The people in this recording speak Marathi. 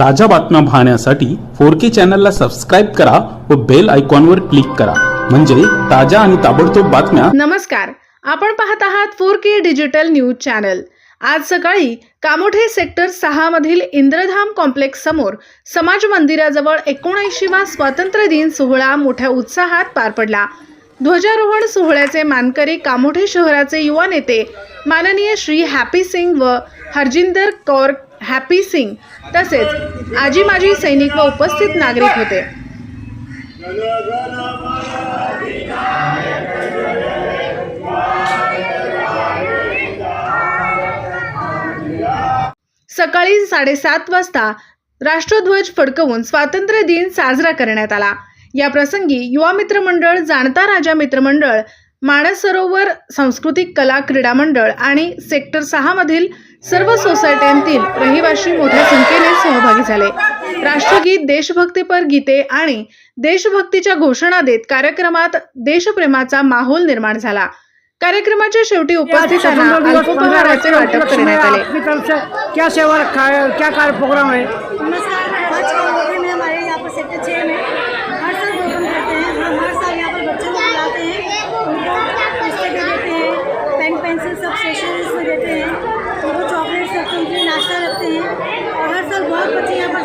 ताज्या बातम्या पाहण्यासाठी फोर के चॅनलला सबस्क्राईब करा व बेल आयकॉनवर क्लिक करा. म्हणजे ताज्या आणि ताबडतोब बातम्या नमस्कार. आपण पाहत आहात four K digital news channel. आज सकाळी कामोठे सेक्टर सहा मधील इंद्रधाम कॉम्प्लेक्स समोर समाज मंदिराजवळ एकोणऐंशीवा स्वातंत्र्य दिन सोहळा मोठ्या उत्साहात पार पडला. ध्वजारोहण सोहळ्याचे मानकरी कामोठे शहराचे युवा नेते माननीय श्री हॅपी सिंग व हरजिंदर कौर हॅपी सिंग तसेच आजी माजी सैनिक व उपस्थित नागरिक होते. सकाळी साडेसात वाजता राष्ट्रध्वज फडकवून स्वातंत्र्य दिन साजरा करण्यात आला. या प्रसंगी युवा मित्रमंडळ जाणता राजा मित्रमंडळ मानस सरोवर सांस्कृतिक कला क्रीडा मंडळ आणि सेक्टर सहा मधील सर्व सोसायट्यांतील रहिवासी मोठ्या संख्येने सहभागी झाले. राष्ट्रगीत देशभक्तीपर गीते आणि देशभक्तीच्या घोषणा देत कार्यक्रमात देशप्रेमाचा माहोल निर्माण झाला. कार्यक्रमाच्या शेवटी उपस्थितांना अल्पोपहाराचे वाटप करण्यात आले. क्या सेवा क्या कार्य प्रोग्राम है What do you have